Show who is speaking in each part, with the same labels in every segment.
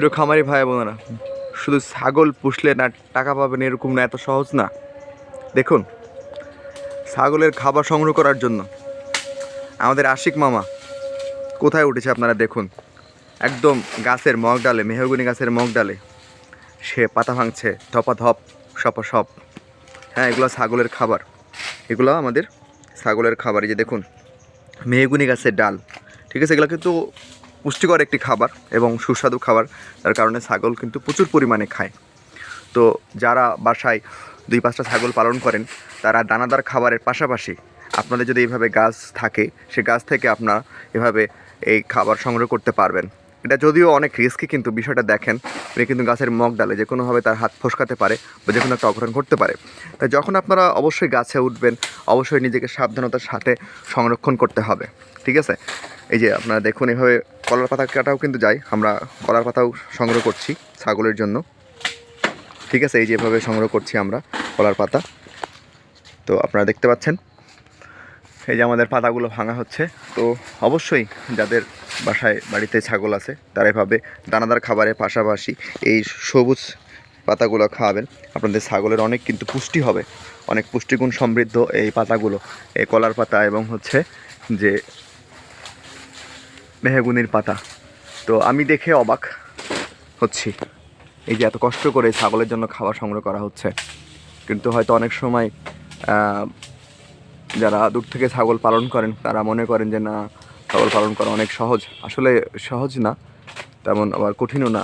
Speaker 1: প্রিয় খামারি ভাই বোনেরা শুধু ছাগল পুষলে না টাকা পাবেন এরকম না, এত সহজ না। দেখুন, ছাগলের খাবার সংগ্রহ করার জন্য আমাদের আশিক মামা কোথায় উঠেছে আপনারা দেখুন। একদম গাছের মগ ডালে, মেহগুনি গাছের মগ ডালে। সে পাতা ভাঙছে, ধপা ধপ, সপা সপ। হ্যাঁ এগুলো ছাগলের খাবার। এগুলো আমাদের ছাগলের খাবার। এই যে দেখুন, মেহগুনি গাছের ডাল। ঠিক আছে, এগুলো কিন্তু পুষ্টিকর একটি খাবার এবং সুস্বাদু খাবার। তার কারণে ছাগল কিন্তু প্রচুর পরিমাণে খায়। তো যারা বাসায় দুই পাঁচটা ছাগল পালন করেন, তারা দানাদার খাবারের পাশাপাশি আপনাদের যদি এইভাবে গাছ থাকে, সে গাছ থেকে আপনারা এভাবে এই খাবার সংগ্রহ করতে পারবেন। এটা যদিও অনেক রিস্কি কিন্তু বিষয়টা দেখেন, উনি কিন্তু গাছের মগ ডালে যে কোনোভাবে তার হাত ফসকাতে পারে বা যে কোনো একটা অঘটন ঘটতে পারে। তাই যখন আপনারা অবশ্যই গাছে উঠবেন, অবশ্যই নিজেকে সাবধানতার সাথে সংরক্ষণ করতে হবে, ঠিক আছে? এই যে আপনারা দেখুন, এভাবে কলার পাতা কাটাও কিন্তু যায়। আমরা কলার পাতাও সংগ্রহ করছি ছাগলের জন্য। ঠিক আছে? এই যে এভাবে সংগ্রহ করছি আমরা কলার পাতা। তো আপনারা দেখতে পাচ্ছেন এই যে আমাদের পাতাগুলো ভাঙা হচ্ছে, তো অবশ্যই যাদের বাসায় বাড়িতে ছাগল আছে তারা এভাবে দানাদার খাবারের পাশাপাশি এই সবুজ পাতাগুলো খাওয়াবেন। আপনাদের ছাগলের অনেক কিন্তু পুষ্টি হবে, অনেক পুষ্টিগুণ সমৃদ্ধ এই পাতাগুলো, এই কলার পাতা এবং হচ্ছে যে মেহগুনির পাতা। তো আমি দেখে অবাক হচ্ছি, এই যে এত কষ্ট করে ছাগলের জন্য খাবার সংগ্রহ করা হচ্ছে। কিন্তু হয়তো অনেক সময় যারা দূর থেকে ছাগল পালন করেন, তারা মনে করেন যে না, ছাগল পালন করা অনেক সহজ। আসলে সহজ না, তেমন আবার কঠিনও না,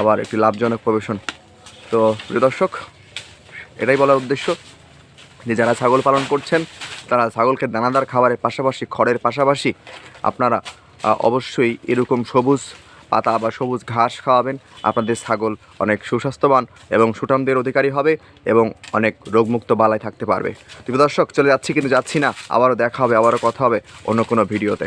Speaker 1: আবার একটি লাভজনক প্রবেশন তো প্রিয় দর্শক, এটাই বলার উদ্দেশ্য যে যারা ছাগল পালন করছেন, তারা ছাগলকে দানাদার খাবারের পাশাপাশি, খড়ের পাশাপাশি আপনারা অবশ্যই এরকম সবুজ পাতা বা সবুজ ঘাস খাওয়াবেন। আপনাদের ছাগল অনেক সুস্বাস্থ্যবান এবং সুঠামদের অধিকারী হবে এবং অনেক রোগমুক্ত বালায় থাকতে পারবে। তুমি দর্শক, চলে যাচ্ছি কিন্তু যাচ্ছি না। আবারও দেখা হবে, আবারও কথা হবে অন্য কোনো ভিডিওতে।